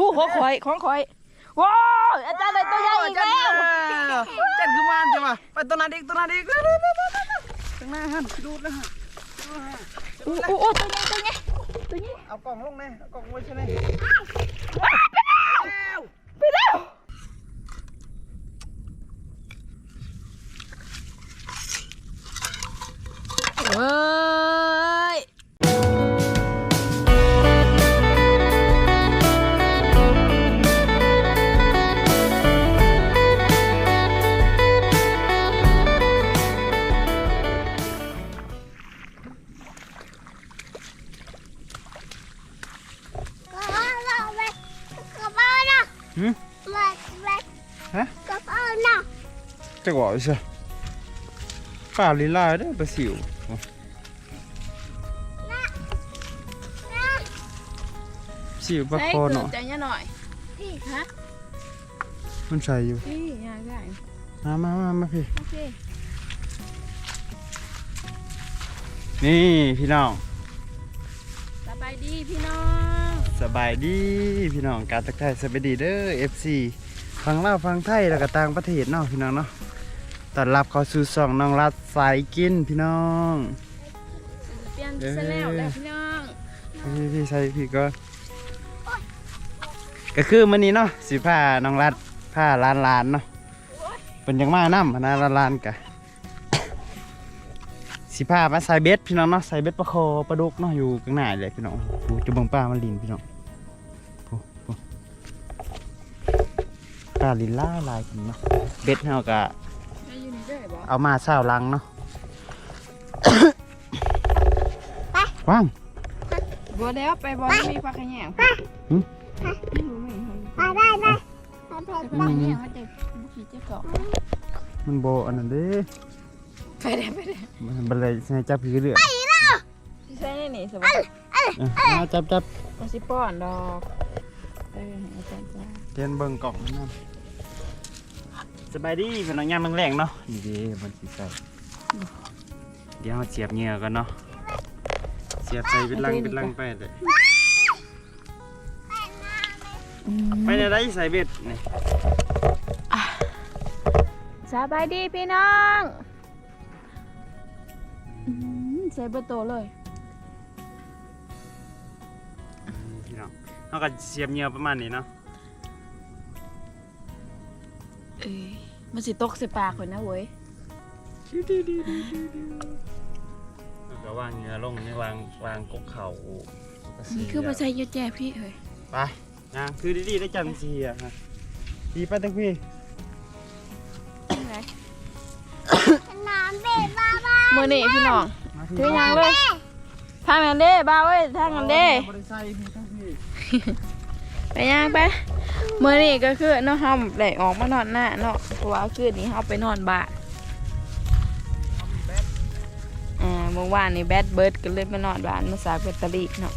หูของข่อยของข่อยว้าวอาจารย์ได้ตัวใหญ่อีกแล้วจัดขึ้นมาจังวะไปตัวนั้นอีกตัวนั้นอีกเร็วเร็วเร็วเร็วเร็วข้างหน้าฮันดูดนะฮะอู้อู้อู้ตัวใหญ่ตัวใหญ่ตัวใหญ่เอากล่องลงแน่เอากล่องไว้ใช่ไหมไปแล้วเว้ย หืมฮะจะบอกใช่ป่าลีลาเด้อปลาสิวสิวปลาคอเนาะใจเย็นหน่อยฮะมันใส่อยู่พี่ยาได้มามามามาพี่ โอเคนี่พี่น้องสบายดีพี่น้อง สบายดีพี่น้องการตักไทายสบายดีเด้อ FC ฟังเล่าวฟังไทยแล้วก็ต่างประเทศเนาะพี่น้องเนาะต้อนรับเข้าสู่ช่องน้องรัดสายกินพี่น้องเปลี่ยนเส้นแล้วแล้วพี่น้องพี่พี่ใส่พี่ก็ ก็คือมื้อนี้เนาะสิพาน้องรัดพาล้านลานๆเนาะเป็นอยังมานำนะล้านลานๆกะสิพามาใส่เบ็ดพี่น้องเนาะใส่เบ็ดปลาคอปลาดุกเนาะอยู่ข้างหน้าเลยพี่น้องโอ้จะเบังป้ามันลินพี่น้อง ปลาลินล่าลายพี่เนาะเบ็ดเฮากะจะอยู่นี่ได้บ่เอามาเช้าลังเนาะว่างบ่แล้วไปบ่มีปลาขะแยงหึไม่รู้ไม่เห็นอืปลาขะมแยงมันจะขี่เจ้าเกาะมันโบอันนั้นเด้ไปได้ไปได้มันเป็นอะไรใช่จับพี่เรื่อยพี่ใช่นี่นี่สบายอะมาจับจับมาสิป้อนดอกเออให้อาจารย์จ้าเทียนเบิ่งกล่องนั่น สบายดีเป็นน้องยามแรงๆเนาะนี่เด้มันสิใส่เดี๋ยวเราเสียบเหงื่อกันเนาะเสียบใส่เป็นลังเป็นลังไปเลยไปในไรใส่เบ็ดนี่สบายดีพี่น้องอืมใส่เบอร์โตเลยพี่น้องเราก็เสียบเหงื่อประมาณนี้เนาะ เอ้ยมันสิตกใส่ปากคนนะเว้ยแล้วก็วางเหงื่อลงนี่วางวางกกเข่าแล้วก็เสียบนี่คือมาใส่ยศแจ่พี่เฮ้ยไปนางคือดีๆได้จันเสียฮะดีไปตั้งพี่มือนี่พี่น้องมาถือยังเลยทางนั้นเด้บ้าเว้ยทางนั้นเด้บริษัทพี่ตั้งพี่ ไปย่างไปเมื่อนี้ก็คือเนาะเฮาได้ออกมานอนหน้าเนาะเพราะว่าคืนนี้เฮาไปนอนบ้านอ่าเมื่อวานนี่แบดเบิร์ดก็เลยมานอนบ้านมาสากแบตเตอรี่เนาะ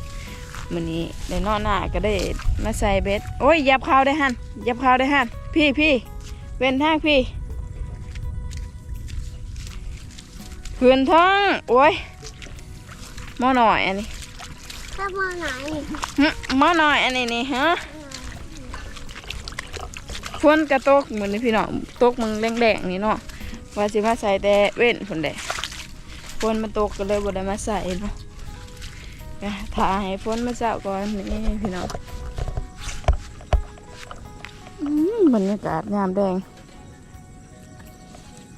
มื้อนี้ได้นอนหน้าก็ได้มาใส่เบ็ดโอ้ยยับข้าวได้หั่นยับข้าวได้หั่นพี่พี่เว้นทางพี่คืนท้องโอ้ยมอหน่อยอันนี้ หึหมอหน่อยอันนี้นี่ฮะฝนกระตกเหมือนนี่พี่น้องตกมึงแดงๆนี่เนาะว่าสิมาใส่แต่เว้นฝนแดดฝนมันตกก็เลยบ่ได้มาใส่เนาะก็ถ่าให้ฝนมาเจ้าก่อนนี่พี่น้องอืมบรรยากาศงามแดง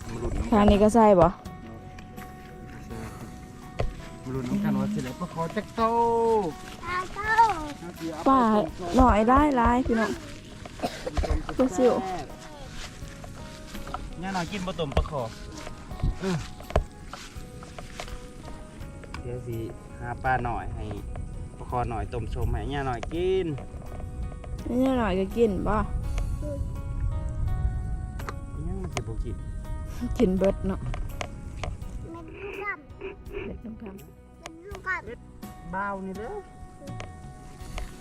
มาลุ้นทางนี้ก็ใส่บ่ สิเหลือปลาคอจักโตป่าหน่อยได้หลายพี่น้องปลาซิวเนี่ยหน่อยกินปลาตุ่มปลาคออื้อเดี๋ยวสิหาปลาหน่อยให้ปลาคอหน่อยต้มชมให้เนี่ยหน่อยกินนี่หน่อยก็กินบ่ยังมันสิบ่กินกินเบิดเนาะเด็ดน้ำค บ้าวนี่เด้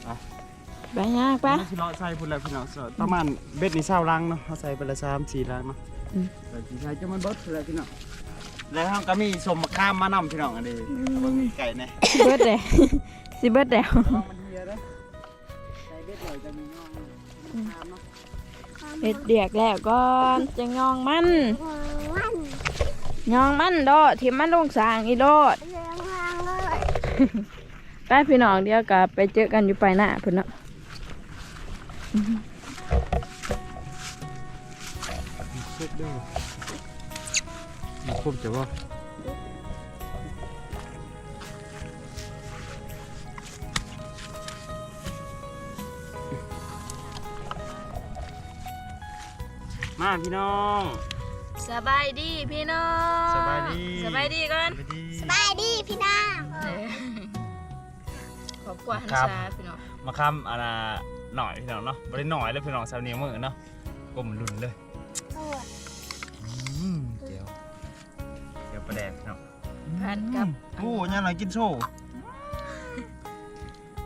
อำไปย่างไปมันสิเลาะใส่พุ่นแล้วพี่น้องเสิร์ฟประมาณเบ็ดนี่เศร้าลังเนาะเขาใส่ไปละสามสี่ลังเนาะอืมแต่สิใส่จะมันเบิดพุ่นแล้วพี่น้องแล้วเราก็มีสมมะขามมานำพี่น้องอันนี้เบิ่งไก่แน่สิเบิดแดสิเบิดแดวลองมันเฮียเด้อไก่ส่เบ็ดเลยจะมีน้องทามเนาะเฮ็ดเดียกแล้วก่อนจะยองมันมันยองมันโดดที่มันลงสางอีโดด เรื่องทางเลย ไปพี่น้องเดียวกับไปเจอกันอยู่ไปหน้าเพิ่นเนาะเช็ดด้วยมีคมจะว่ามาพี่น้องสบายดีพี่น้องสบายดีสบายดีก่อน สบายดีสบายดีพี่น้อง ขอบคุณฮันครับชาพี่น้องมาค้ำอันน่ะหน่อยพี่น้องเนาะไม่ได้หน่อยเลยพี่น้องสาวเหนียวมือเนาะกลมลุนเลยเอออืมเดี๋ยวเดี๋ยวประแดกพี่น้องพันกับโอ้ยยังไงกินโชว์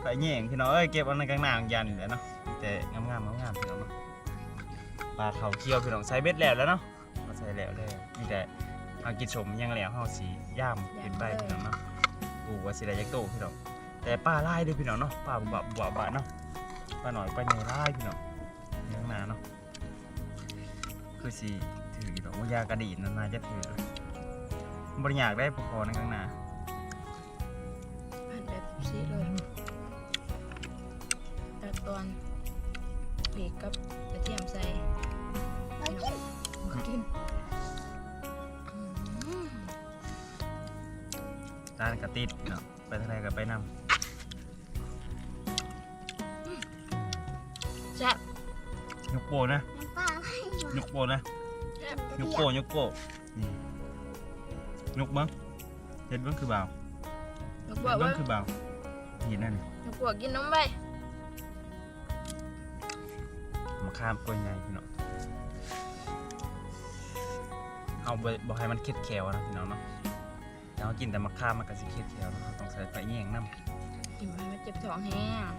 ไปแย่งพี่น้องเอ้ยเก็บเอันในกลางหน้ายันอยู่แหล้วเนาะแต่งามๆงามๆพี่น้องเนาะปลาเขาเคี้ยวพี่น้องใส่เบ็ดแล้วแล้วเนาะมาใส่แล้วเลยมีแต่เอากินชมยังแล้วเฮาสีย่ามเป็นใบพี่น้องเนาะกูว่าสิได้ยักโตพี่น้อง แต่ปลาลายเด้วยพี่น้องเนาะปลาบุบะบุบะบะเนาะปลาหน่อยปลาใหญ่ลายพี่น้องเลี้ยงนาเนาะคือสีถือพี่น้องว่ายากระดีนนานๆจะถือบริยากได้ปกครองในข้างหน้าพันแบบซีเลยตัดตอนเบรกกับกระเทียมใส่มากินกินอืมด้านกระติดเนาะไปทางไหนก็ไปนแโปนะน้ำปลาให้หยกโปนะแซ่บยกโปยกโปนี่ยกเบิ้งเห็ดเบิ้งคือเบาลูกเห็บอดกเบิ้ว่างคือเบาเห็นนั่นนี่ลูกบอกกินนมไปมาข้ามกล้วยไงพี่น้องเอาไปบอกให้มันเค็ดแขวนะพี่น้องเนาะแล้วกินแต่มะขามมันก็สิเค็ดแขวเนาะต้องใส่ไฟแยงน้ำ กินไปมันเจ็บท้องแห้ง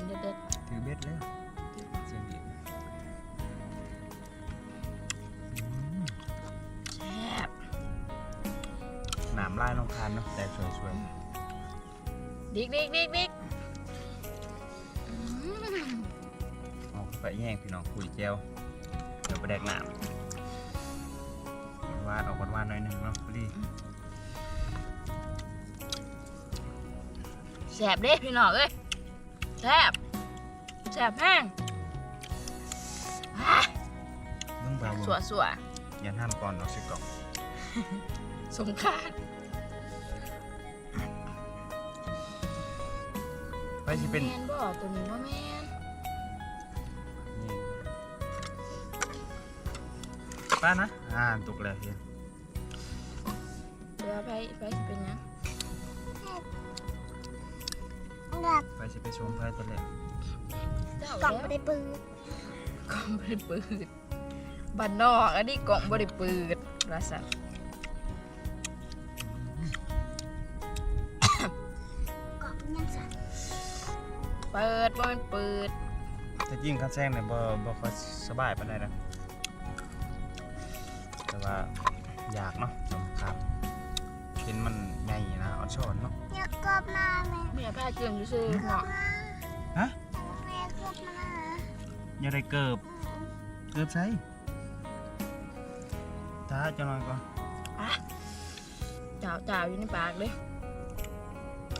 มปลาดินเด็ดถือเบ็ดเลยเสียงดีอืมๆแซ่บหนามลายน้องทานเนาะแต่สวยดิกดิกดิกดิกอืมๆเอาไฟแยงพี่น้องคุยแก้วเดี๋ยวไปแดกหนามวาดออกวาดๆหน่อยหนึงเนาะพอดีแซ่บเด้พี่น้องเอ้ย แซ่บแซ่บแห้งอะเบิ่งเบาสัวสัวยันห้ามก่อนเอาสิกล่องสงครามไปสิเป็นแมนบ่ตัวนี้ว่าแมนนี่ป้านะ อ่าตุกแล้วเฮียเดี๋ยวไปไปสิเป็นหยัง แบบไปสิไปชมไพ่ตะเล็กเจ้ากล่องแล้วไม่ได้ปืนกล่องบริปืดบันนอกอันนี้กล่องบริปืดราสัตว์กล่องยังสั่นเปิดบ่แมันเปิดแต่จริงข้าวแซงเนี่ยบ่บ่ค่อยสบายปานใดนะ เนาะอยากกบมาแม่แม่พาเกินอยู่ซื่อเนาะฮะแม่กบมาอย่าได้เกิบ เกิบใช่ตาจะนอนก่อนจ่าวจ่าวอยู่ในปากเลย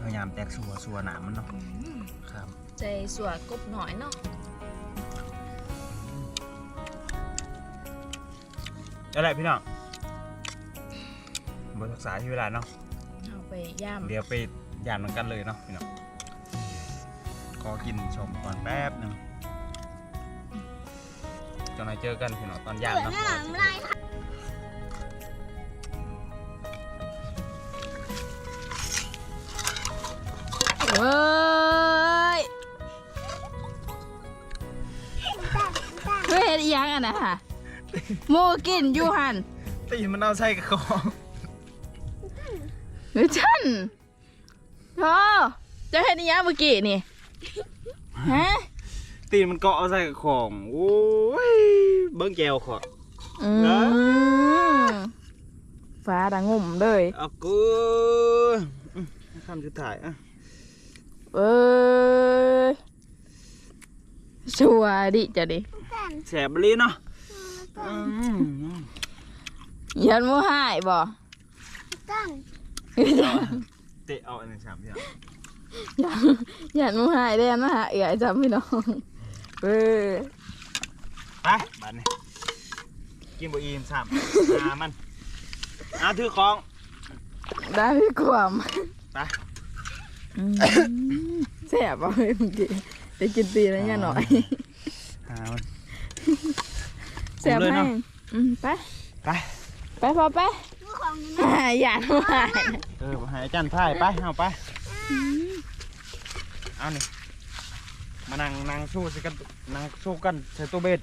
พยายามแตกสัวสัวหนามมันเนาะอืมครับใจสัวกบหน่อยเนาะนั่นแหละพี่น้องบทศึกษาที่เวลาเนาะเอา ไปย่ามเดี๋ยวไปย่านเหมือนกันเลยเนาะพี่น้องขอกินชมก่อนแป๊บหนึงจะมาเจอกันพี่น้องตอนย่านเผื่อเนาะหน้าหลังลายค่ะเว้ยแต่แต่เฮ้ยเฮ็ดอีหยังอะนะฮะหมูกินอยู่หันตีนมันเอาใส่กับของ หรือฉันโธ่จะเฮ็ดอีหยังเมื่อกี้นี่ ฮะ ตีนมันเกาะเอาใส่กับของ โอ้ย เบิ้งแก้วขอ อืมฟ้าดังงุ่มเลย เอากูอืมคำสุดท้ายอะเอ้ยชัวร์ดิจะดิกันแสบเลยเนาะอืมยันมูหายบ่ กัน เตะเอาอันหนึ่งสามอย่างยันยันมูหายได้มาหาเอ๋ยจำพี่น้องเออไปบัดนี้กินบ่อิ่มสามหามันเอาถือของได้พี่ความไปอืมแซ่บบ่เฮ้ยเมื่อกี้ได้กินตีแล้วเนี่ยหน่อยหามันแซ่บเลยให้เนาะอืมไปไปไปพอไปมื อของนี่หาหยาดมูหายเออหายจันทร์พ่ายไปเอาไปเอานี่มานั่งนั่งสู้สิกันนั่งสู้กันใส่ตัวเบ็ด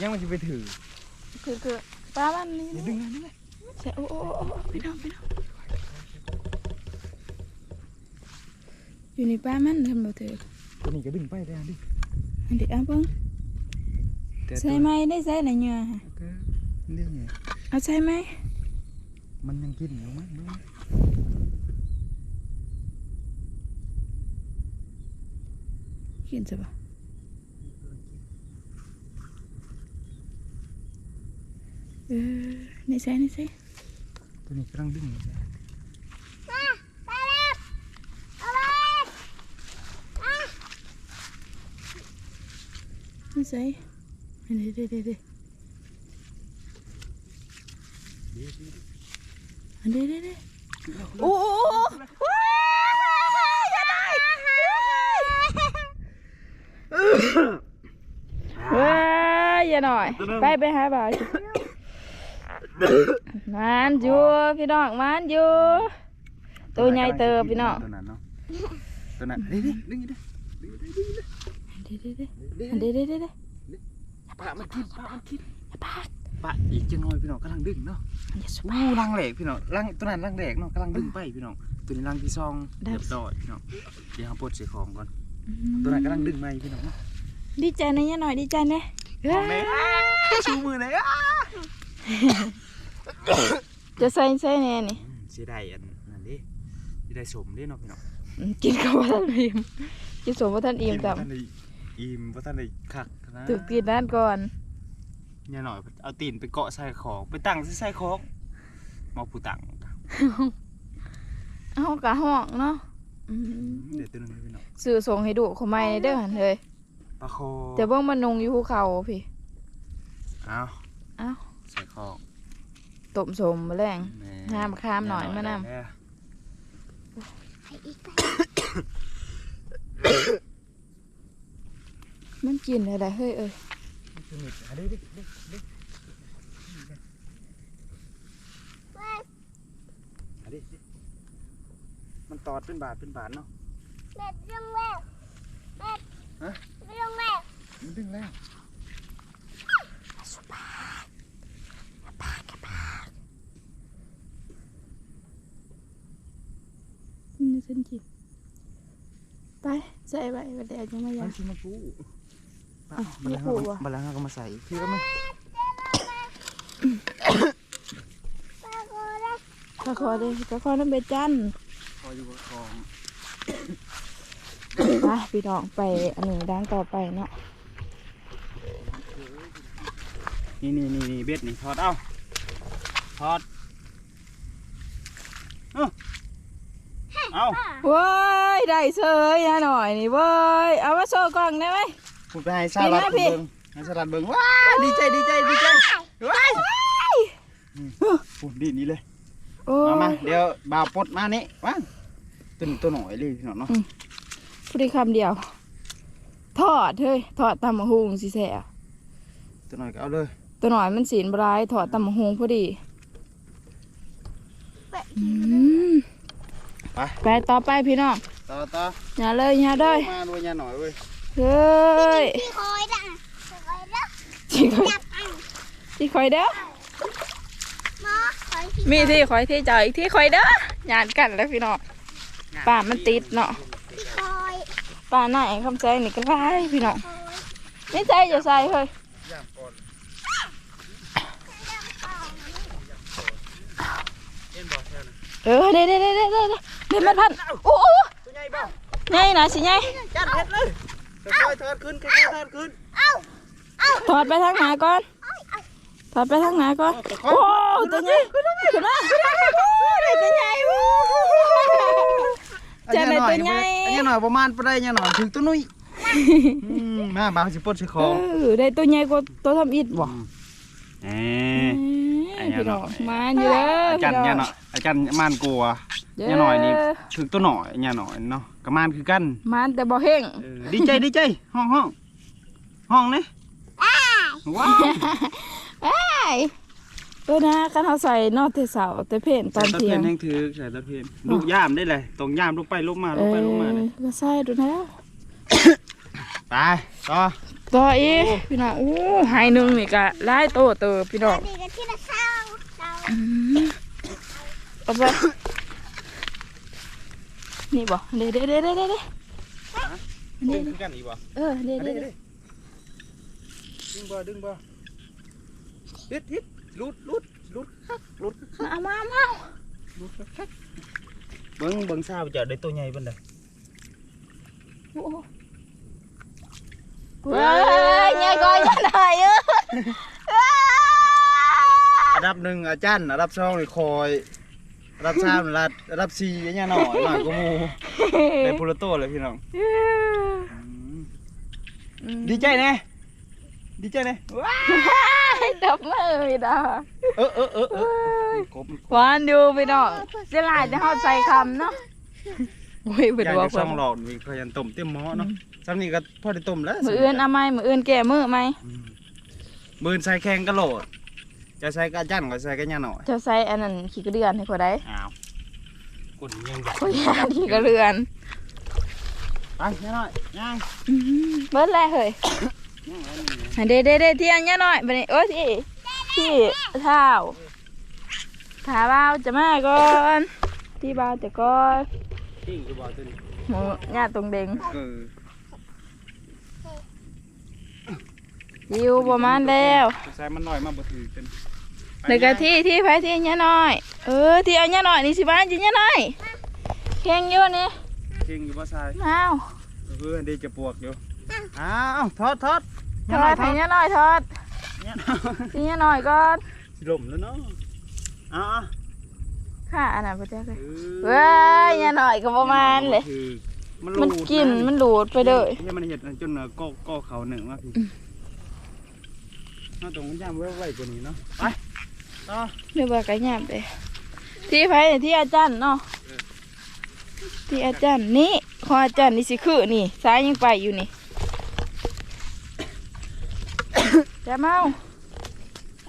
ยังไม่สิไปถือคือคือปลามันนี่อย่าดึงนะนี่เลยแซ่บโอ้โอ้โอ้โอ้พี่น้องพี่น้องอยู่ในปลามันทำบ่เถอะตัวนี้ก็ดึงไปได้ดิอันเดียวเอาเบิ่งแต่ใส่ไหมได้ใส่ไหนเนี่ยก็เรื่องไงเอาใส่ไหม มันยังกินอยู่มั้งดูกินซะบ่เออในใส่ในใส่ตัวนี้กำลังดึงอยู่มาไปแล้วเอาไปอะในใส่อันเดียวเดียวเดียวเดียว อันเดียวเดียวเดียวโอ้โอ้โอ้ว้ายอย่าได้ว้ายอย่าหน่อย ไปไปหาบ่าวมันอยู่พี่น้องมันอยู่ตัวใหญ่เติบพี่น้องตัวนั้นเนาะตัวนั้นดิดิดึงดิเดี๋ยวเดี๋ยวเดี๋ยวเดี๋ยวเดี๋ยวเดี๋ยวปะมันกินปะมันกินปาก ปะอีกจังหน่อยพี่น้องกำลังดึงเนาะอย่าสุอู้ลังแหลกพี่น้องลังตัวนั้นลังแหลกเนาะกำลังดึงไปพี่น้องตัวนี้ลังที่ซองได้เรียบร้อยพี่น้องเดี๋ยวเราปลดเสียของก่อนตัวนั้นกำลังดึงไปพี่น้องเนาะดีใจนะเนี่ยหน่อยดีใจนะเฮ้แม่ยชูมือเลยอะจะใส่ใส่แน่นี่เสียดายอันนั้นดิเสียดายสมดิเนาะพี่น้องอืมกินกับว่าท่านอิ่มกินสมว่าท่านอิ่มกินแต่บ่ทันได้อิ่มว่าท่านได้คักนะถึกกินด้านก่อน เนี่ยหน่อยเอาตีนไปเกาะใส่ของไปตั้งใส่ของมาผู้ตังเอากะห้องเนาะอืมเดี๋ยวตัวนึงพี่น้องสื่อส่งให้ดูเขาไม่เด้อหันเลยปลาโคแต่เบิ่งมันนุงอยู่ภูเขาพี่เอาเอ้าใส่ของต้มสมมาแรงแม่ห้ามข้ามหน่อยมานำได้แล้วไปอีกไปมันกินอะไรเฮ้ยเอ้ย สนิทอะดิดิดิดิอะดิดิมันตอดเป็นบาทเป็นบาทเนาะเบ็ดลงแล้วเบ็ดฮะลงแล้วมันดึงแล้วนี่ฉันกินไปใส่ไปไปแต่ยังไม่ยัมังนชิมากู อะบัลลังไม่กูก์อะบัลลังก์ก็มาใส่พี่ก็มาปลาโคแล้วตะคอเลยตะคอน้ำเบ็ดจันทร์คอยอยู่บนคลองไปพี่น้องไปอันหนึ่งด้านต่อไปเนาะนี่นี่นี่นี่เบ็ดนี่ทอดเอาทอดเอาเอาเว้ยได้เซยนะหน่อยนี่เว้ยเอามาโชว์กล่องได้ไหม คุณไปให้สลัดพี่เบิ้งให้สลัดเบิ้งว้าดีใจดีใจดีใจว้ายปุ่นดีนี่เลยโอ้มายมาเดี๋ยวบ่าวปลดมานี่ว่างตัวนี้ตัวหน่อยเลยพี่น้องเนาะพูดได้คำเดียว ทอดเฮ้ยทอดตำมะฮุงสิแซ่บตัวหน่อยก็เอาเลยตัวหน่อยมันสีนบรายถอดตำมะฮุงพอดีเบ็ดอืมไปไปต่อไปพี่น้องต่อต่ออย่าเลยอย่าเลยมาด้วยยาหน่อยเว้ย เฮ้ยพี่คอยนะคอยแล้วที่คอยจับอันที่คอยเด้อหมอคอยพี่มีที่คอยที่เจออีกที่คอยเด้อหยาดกันแล้วพี่น้องป่ามันติดเนาะพี่คอยป่าไหนคำใจนี่ก็ไล่พี่น้องคอยไม่ใจจะใส่เฮ้ยย่างก่อนเอ็นบอกแค่นั้นเออเด้เด้เด้เด้เด้เด้เด้มันพันโอ้โหตัวใหญ่เปล่าไงไงนะสิไงจัดเฮ็ดเลย ค่อยๆถอดขึ้นค่อยๆถอดขึ้นถอดไปทางไหนก่อน ถอดไปทางไหนก่อนค่อยโอ้ตัวใหญ่ขึ้นมาขึ้นมาโอ้ได้ตัวใหญ่โอ้ๆจะได้ตัวใหญ่อันนี้หน่อยประมาณปานใดอันนี้หน่อยถึงตัวนุ่ยอืมมาบางสิปลดสิคเอออได้ตัวใหญ่กว่าตัวทำอิฐบ่เอเอ้อันยนี้พี่น้เนาะองมาอยู่เด้ออาจารย์พี่เนี่ยน้องเนาะอาจารย์มานกลัว เด้เนี่ยหน่อยนี่ถึงตัวหน่อยเนี่ยหน่อยเนาะกระมานคือกันมันแต่บ่เฮงเออดีใจดีใจห้องห้องห้องนี่ว้าวไอ้ยเออนะคันเฮาใส่นอกแต่เสาแต่เพนตอนเที่ยง ใส่ตะเพนยังถือใส่ตะเพนลูกย่ามได้เลยตรงย่ามลูกไปลูกมาเอลูกอไปลูกมาเลยก็ใส่ดูแล้วไปต่อ ต่ออีกพี่น้องอู้หายหนึงนี่ก็หลายโตเติบพี่น้อง ดีกันที่ละเช้าเรา เอาไป นี่บ่เด้เด้เด้เด้เด้เด้ดึงคือกันอีกบ่เออเด้อันเด้นี้เด้ดึงบ่ดึงบ่ฮิตฮิตลุดลุดลุดคักลุดคักมามามาลุดคักเบิ่งเบิ่งซาบจะได้ตัวใหญ่ปานใดโอ้โหเว้ยเนี่ยก้อยจะได้เอออันดับหนึ่งอาจารย์อันดับสองนี่คอย อันดับสามอันดับอันดับสี่อันเนี้ยหน่อยหน่อยก็มูได้พูลโตเลยพี่น้อง ดีใจแน่ดีใจแน่ว้าดับมือพี่น้องเออเออเออเออกบหวานอยู่พี่น้องเสียหลายจะเฮาใส่คำเนาะโอ้ยอเปิดยากว่าจะเพิ่ช่อนงหลอดมีพยันต้มเต็มหม้อเนาะซ้ำนี่ก็พอได้ต้มแล้วมืออื่นเอาไหมมืออื่นแก่มือไหมอืมมือใส่แข่งกระโหลด จะใส่กระจันก็ใส่กระยาหน่อยจะใส่อันนั้นขี้กระเดือนให้เขาได้อ้าวกุนยังใหญ่เขาอยากขี้กระเดือนไปยาหน่อยย่างอื้อหือเบิดแล้วเฮ้ยย่างแล้วนี่อันเด้เด้เด้เที่ยงเนี่ยหน่อยบัดนี้โอ้ยที่ที่เท้าขาบ่าวจะมาก่อนที่บ่าวจะก่อนทิ้งกูบอกตัวนี้หมูญาติตรงเด้ง ออยิวประมาณแล้วใส่มันหน่อยมาบ่ถือกันเดี๋ยวก็ที่ที่ไผที่เนี่ยหน่อย เออที่เอาเนี่ยหน่อยนี่สิบ้านจิเนี่ยหน่อยแข่งอยู่นี่ทิ้งอยู่บ่ใส่เอาเออเดี๋ยวจะปวกอยู่อ้าวทอดทอดทอดให้เนี่ยหน่อยทอดเนี่ยหน่อยที่เนี่ยหน่อยก่อนสิลมแล้วเนาะอ้าวค่ะอันนั้นบ่แจ๊กเลยเออเว้ยเนี่ยหน่อยก็ประมาณเลยคือมันมันรูดกินมันหลูดไปเลยให้มันเห็ดจนเนื้อก็ก็เขาหนึ่งว่าพี่ น่าตรงมันย่างไว้ไว้กว่านี้เนาะ ไปต่อเดี๋ยวบอกกันยามไปที่ไผเนี่ยที่อาจารย์เนาะเออที่อาจารย์นี่ของอาจารย์นี่สิคือนี่ซ้ายยังไปอยู่นี่ จะเมา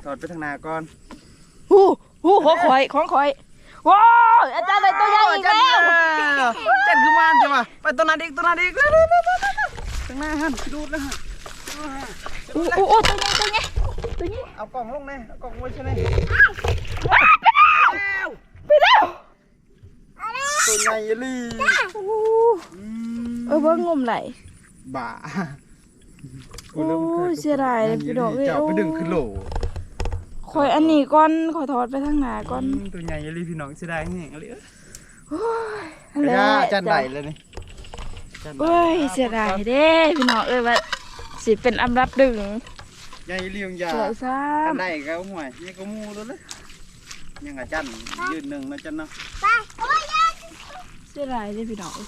ถอดไปทางหน้าก่อนฮู้ฮู้ของข่อยของข่อยว้าวอาจารย์ได้ตัวใหญ่อีกแล้วจันคือมันจ้ะวะไปตัวนั้นอีกตัวนั้นอีกเร็วเร็วเร็วเร็วเร็วทางหน้าหันดูดนะฮะโอ้โอ้โอ้ตัวใหญ่ตัวใหญ่ ตัวใหญ่เอากล่องลงเลยเอากล่องไว้ใช่ไหมไปแล้วตัวใหญ่ลี่โอ้เออเบิ่งงมไหลบ้าโอ้ยเสียดายเลยพี่ดอกเอ้ยจะเอาไปดึงขึ้นโหลข่อยอันนี้ก่อนข่อยถอดไปทางหน้าก่อนมตัวใหญ่ลี่พี่น้องเสียดายแห้งอะไรเอ้ยอันแหละจันไดเลยนี่จันไดโอ้ยเสียดายเด้พี่น้องเอ้ยว่าสิเป็นอันดับดึง ใหญ่ลี่ยงยาสวยซ้จันไดก็ห่วยนี่ก็มูแล้วเลยยังไงจันยืนหนึ่งนะจันเนาะไปโอ้ยยายำเสียดายเด้พี่น้องเอ้ย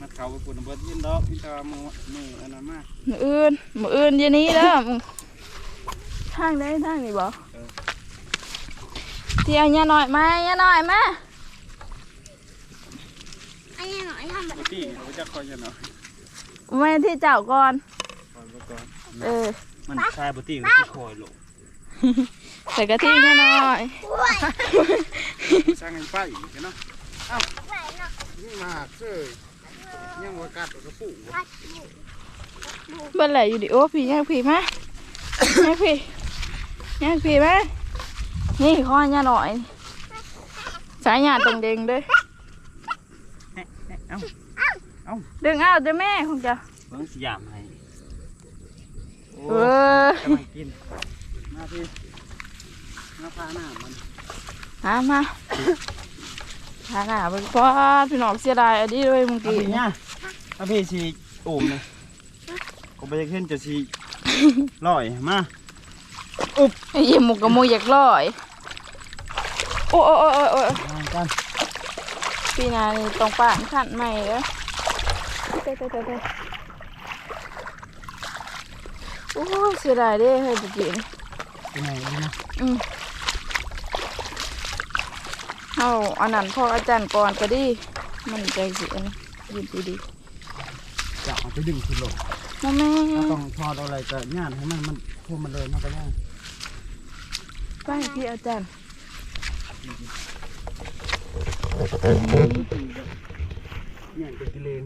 มาเขาไปปุ่นเบิดยินดอกยินตามือมืออันนั้นมากมื้ออื่นมื้ออื่นเดี๋ยวนี้เด้อมึงทางได้ทางนี่บ่เที่ยวเนี่ยหน่อยมาเนี่ยหน่อยมาอันนี้หน่อยทำแบบปกติเขาจะคอยกันเนาะแม่ที่เจ้าก่อนคอยไปก่อนเออ มันชายปกติก็ที่คอยหลงใส่กะทิเนี่ยหน่อยสร้างให้ไปเนาะไหนเนาะนี่มากเซ้ยยังว่ากัดกระปุกกัดเบิ่นไหลอยู่ดิโอ้พี่ยังพี่มายังพี่ยังพี่มานี่ข้อเนี่ยหน่อยสายหยาดตรงเด้งเด้อเอ้าดึงเอาเด้อแม่ของเจ้าเบิ่งสยามให้โอ้ เออ กำลังกิน มาพี่มาพาหน้ามันหามาหาหน้าเบิ่งป้าดพี่น้องเสียดายอันนี้ด้วยเมื่อเอากี้ พี่เนี่ยเอาพี่สีโอมเลยก็ไปเห็นจะสีลอยมา ไอ้เหี้ยหมูกับหมูอยากลอย โอ้โอ้โอ้โอ้โอ้มากันปีหนานี่ต้องป่านขันใหม่เด้อเต้เต้เต้เต้โอ้ยเสียดายเด้เฮ้ยเมื่อกี้นี่ไปไหนดีนะอืมเอาอันนั้นพ่ออาจารย์ก่อนก็ดี มันใจสิอันนี้ยืนดีดีจะเอาไปดึงขึ้นลงๆมาแม่ถ้าต้องทอดอะไรก็ย่านให้มันมันพวกมันเลยมันก็ย่านไปพี่อาจารย์ย่านเป็นกิเลน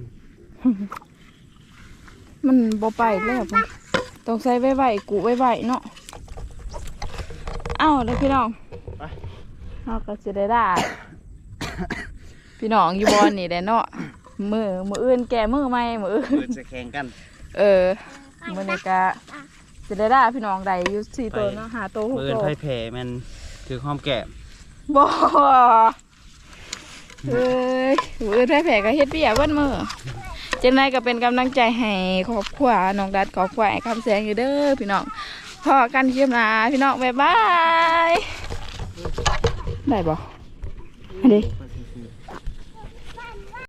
มันบ่ไปแล้วปะ ต้องใส่ไว้ไว้กูไว้ไว้เนาะเอ้าเด้อพี่น้องไปเราก็จะได้ได้พี่น้องอยู่บอนนี่แหละเนาะมือมืออื่นแก่มือใหม่มืออื่นเปิดจะแข่งกัน เออมือนี้ก็จะได้ได้พี่น้องได้อยู่สี่ตัวเนาะหาตัวหกเปิดตัวไพ่แผ่มันถือความแก่บ่เอ้ยมืออื่นแพ้แผลก็เฮ็ดเบี้ยเบิ้มือ จังไดก็เป็นกำลังใจให้ครอบครัวน้องดัดครอบครัวไอ้คำแสงอยู่เด้อพี่น้องพอกันคลิปหน้าพี่น้องบ๊ายบายได้บ่อันนี้เปิด